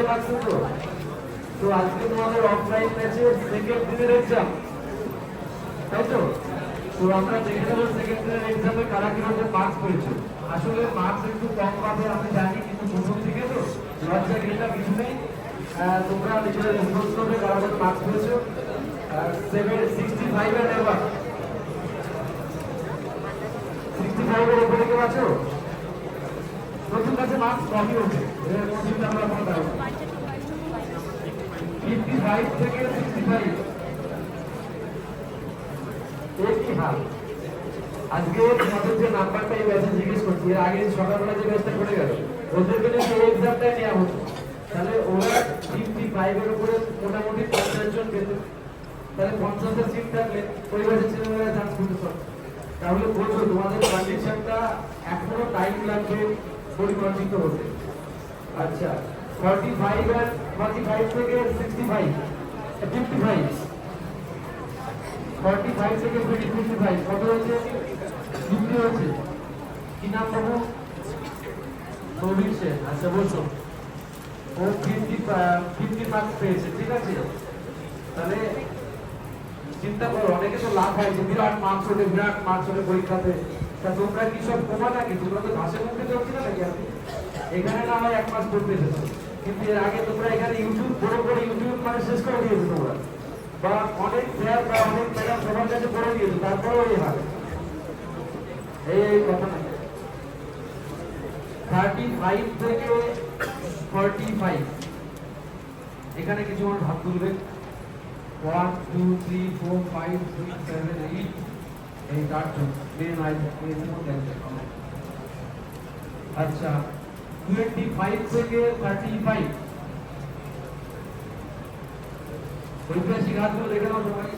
সবাই পাচ্ছ তো তো আজকে তোমাদের অফলাইন ম্যাচে সেকেন্ড দিনের এক্সাম তাই তো? তো আমরা দেখে নেব সেকেন্ড দিনের এক্সামে কারা কীভাবে মার্কস পেয়েছ। আসলে মার্কস একটু কম পাবে, আমি জানি, কিন্তু প্রথম থেকে তো লজ্জা গেটা কিছু নেই। তোমরা নিজেরা রিপোর্ট করবে কারা কত মার্কস পেয়েছ। সেভেন সিক্সটি ফাইভ এর এবার সিক্সটি ফাইভের উপরে কেউ আছো? মার্কস কমই হচ্ছে আমরা কোনো দাঁড়াবো ফিফটি ফাইভ থেকে সিক্সটি ফাইভ আজকে তোমাদের যে নাম্বারটা এই ব্যাচে জিজ্ঞেস করছি, এর আগে সকালবেলা যে ব্যাচটা পড়ে গেল ওদেরকে যদি এই এক্সামটা নেওয়া হতো তাহলে ওরা ফিফটি ফাইভের উপরে মোটামুটি পঞ্চাশ জন পেত। তাহলে পঞ্চাশটা সিট থাকলে ওই ব্যাচের ছেলেমেয়েরা চান্স করতে পারত। তাহলে বলছো তোমাদের কন্ডিশনটা এখনও টাইম লাগবে। পরিমার্জিত হতে। আচ্ছা ফর্টি ফাইভ আর ফর্টি ফাইভ থেকে sixty five fifty five forty five থেকে ফিফটি ফাইভ কত হয়েছে? ফিফটি হয়েছে। কি নাম বাবু? সেন। আচ্ছা বসো। ও ফিফটি ফিফটি মার্কস পেয়েছে, ঠিক আছে? তাহলে চিন্তা করো, অনেকে তো লাভ হয় যে বিরাট মার্কস ওঠে বিরাট মার্কস ওঠে পরীক্ষাতে তা তোমরা কি সব কমা নাকি তোমরা তো ভাষা মুখে চলছি না নাকি আপনি? এখানে না হয় এক মাস পড়তে এসেছ। কিন্তু এর আগে তোমরা এখানে ইউটিউব বড় বড় ইউটিউব মানে শেষ করে দিয়েছ তোমরা। বা অনেক প্লেয়ার বা অনেক প্লেয়ার সবার কাছে করে দিয়েছ, তারপরেও এই হাল এই কথা না। থার্টি ফাইভ থেকে ফর্টি ফাইভ এখানে কিছু মানুষ হাত তুলবে। One two three four five six seven eight এই আচ্ছা টোয়েন্টি ফাইভ থেকে থার্টি ফাইভ ঐতিহাসিক হাতগুলো দেখে নাও সবাই।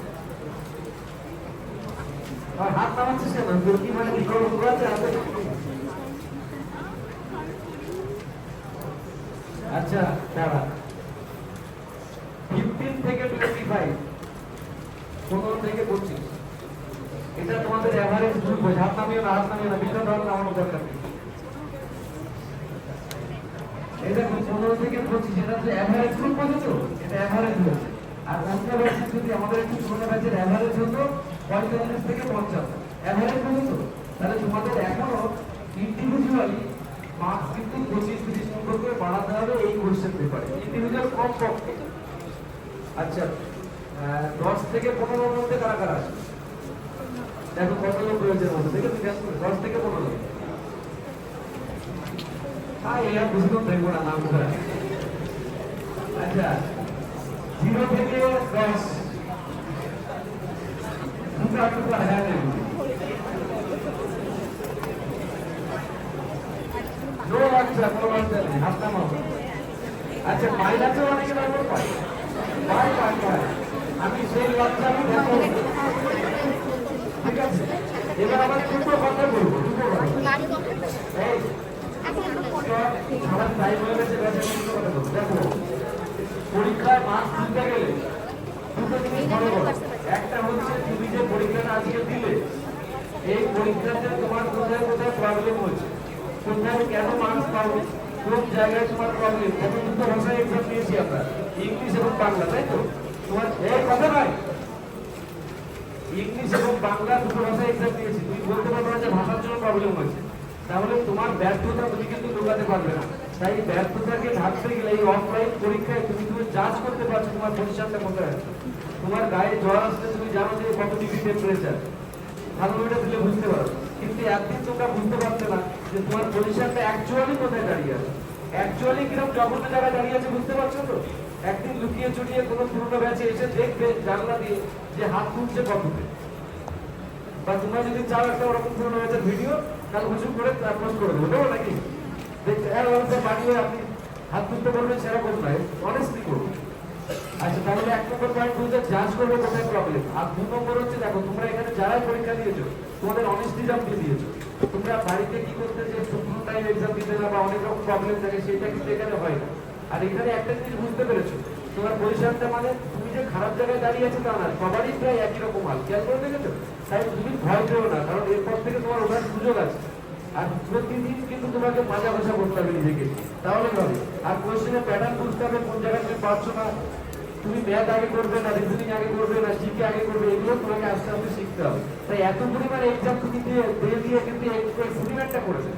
মানে আচ্ছা ফিফটিন থেকে টোয়েন্টি ফাইভ পনেরো থেকে পঁচিশ। এটা তোমাদের অ্যাভারেজ গ্রুপ হয়েছে হাত পনেরো থেকে পঁচিশ, এটা অ্যাভারেজ এটা অ্যাভারেজ হয়েছে আর একটু অ্যাভারেজ হতো, পঁয়তাল্লিশ থেকে পঞ্চাশ। অ্যাভারেজ হতো? তো তাহলে তোমাদের এখনও ইন্ডিভিজুয়ালি মার্কস কিন্তু পঁচিশ, তিরিশ নম্বর বাড়াতে হবে এই কোশ্চেন পেপারে ইন্ডিভিজুয়াল কম পক্ষে আচ্ছা দশ থেকে পনেরোর মধ্যে কারা কারা আছে দেখো কত লোক রয়েছে মধ্যে দেখে জিজ্ঞাসা করে, দশ থেকে পনেরো হ্যাঁ এরা বুঝতে দেখব না, নাম ধরে আচ্ছা জিরো থেকে দশ। দুটো আটটুকু হাজার নেব নো আচ্ছা কোনো পায় পায় পায় আমি সেই লজ্জা আমি দেখো ঠিক আছে এবার আবার দুটো কথা বলব দুটো কথা টাইম হয়ে গেছে। ব্যাচে দুটো কথা বলব। দেখো পরীক্ষায় মার্কস তুলতে গেলে দুটো জিনিস মনে করো। একটা হচ্ছে তুমি যে পরীক্ষাটা আজকে দিলে এই পরীক্ষাতে তোমার কোথায় কোথায় প্রবলেম হচ্ছে কোথায় কেন মার্কস পাবো কোন জায়গায় তোমার প্রবলেম কত দুটো ভাষায় এক্সাম দিয়েছি আমরা। ইংলিশ এবং বাংলা তাই তো? তোমার এই কথা নয়। ইংলিশ এবং বাংলা দুটো ভাষায় এক্সাম দিয়েছি। তুমি বলতে পারবে না যে ভাষার জন্য প্রবলেম হয়েছে। তাহলে তোমার ব্যর্থতা তুমি কিন্তু ঢোকাতে পারবে না। তাই ব্যর্থতাকে ঢাকতে গেলে এই অফলাইন পরীক্ষায় তুমি তুমি জাজ করতে পারছ তোমার পজিশনটা কোথায় আছে। তোমার গায়ে জ্বর আসলে তুমি জানো যে কত ডিগ্রি টেম্পারেচার করে দিলে বুঝতে পারো। কিন্তু একদিন তোমরা বুঝতে পারছে না যে তোমার পজিশনটা অ্যাকচুয়ালি কোথায় দাঁড়িয়ে আছে। অ্যাকচুয়ালি কীরকম জঘন্য জায়গায় দাঁড়িয়ে আছে বুঝতে পারছ তো? একদিন লুকিয়ে চুটিয়ে কোনো পুরোনো ব্যাচে এসে দেখবে জানলা দিয়ে যে হাত তুলছে কততে বা তোমরা যদি চাও একটা ওরকম পুরোনো ব্যাচের ভিডিও, তাহলে উঁচু করে পোস্ট করে দেবো। দেবো নাকি? দেখতে হ্যাঁ আপনি হাত তুলতে পারবেন অনেস্টলি আচ্ছা তাহলে এক নম্বর পয়েন্ট করবে কোথায় প্রবলেম আর দু নম্বর হচ্ছে, দেখো, তোমরা এখানে যারাই পরীক্ষা দিয়েছ, তোমাদের অনেস্টি জাম দিয়ে দিয়েছ। তোমরা বাড়িতে কি করতে যে টাইম এক্সাম দিতে না বা অনেক রকম প্রবলেম থাকে, সেটা কিন্তু এখানে হয় না। আর এখানে একটা জিনিস বুঝতে পেরেছ, তোমার পরিষ্কারটা মানে তুমি যে খারাপ জায়গায় দাঁড়িয়ে আছো তা না, সবারই প্রায় একই রকম হাল। খেয়াল করে দেখেছ? তাই তুমি ভয় পেও না, কারণ এরপর থেকে তোমার ওঠার সুযোগ আছে। আর প্রতিদিন কিন্তু তোমাকে মাজা ঘষা করতে হবে নিজেকে। তাহলে হবে। আর কোশ্চেনের প্যাটার্ন বুঝতে হবে কোন জায়গায় তুমি পারছ না। তুমি ম্যাথ আগে করবে না রিজনিং আগে করবে না জিকে আগে করবে, এগুলো তোমাকে আস্তে আস্তে শিখতে হবে। তাই এত পরিমাণ এক্সাম তুমি দিয়ে দিয়ে দিয়ে কিন্তু এক্সপেরিমেন্টটা করেছে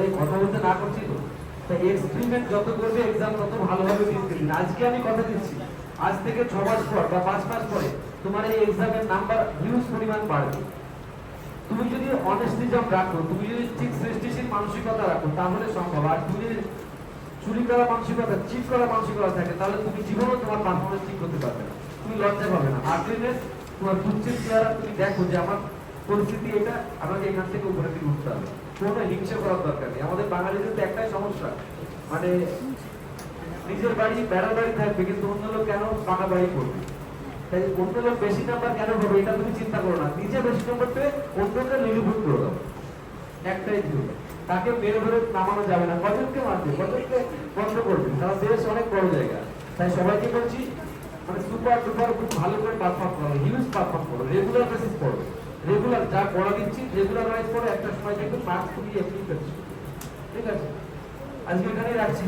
এই কথা বলতে না করছি তো। দিচ্ছি, আজ তুমি চুরি করা মানসিকতা চিট করা মানসিকতা থাকে, তাহলে তুমি জীবনও তোমার ঠিক করতে পারবে তুমি লজ্জা পাবে না। হার্ডনেস তোমার তুমি দেখো যে আমার পরিস্থিতি এটা, আমাকে এখান থেকে উপরে উঠতে হবে। কোনো হিংসা করার দরকার নেই। আমাদের বাঙালিদের তো একটাই সমস্যা। মানে নিজের বাড়ি বেড়া বাড়ি থাকবে, কিন্তু অন্য লোক কেন পাকা বাড়ি করবে? তাই অন্য লোক বেশি নাম্বার কেন পাবে এটা তুমি চিন্তা করো না। নিজে বেশি নাম্বার পেয়ে অন্যকে নিরূপণ করে দাও। একটাই ভুল। তাকে মেরে ধরে নামানো যাবে না। কজনকে মারবে? কজনকে বন্ধ করবে? কারণ দেশ অনেক বড় জায়গা। তাই সবাইকে বলছি মানে সুপার ডুপার খুব ভালো করে পারফর্ম করো। হিউজ পারফর্ম করো। রেগুলার বেসিস পড়ো। রেগুলার যা পড়া দিচ্ছি রেগুলার রাইজ পড়ো একটা সময় থেকে মার্কস পেয়েছ ঠিক আছে? আজকে এখানেই রাখছি।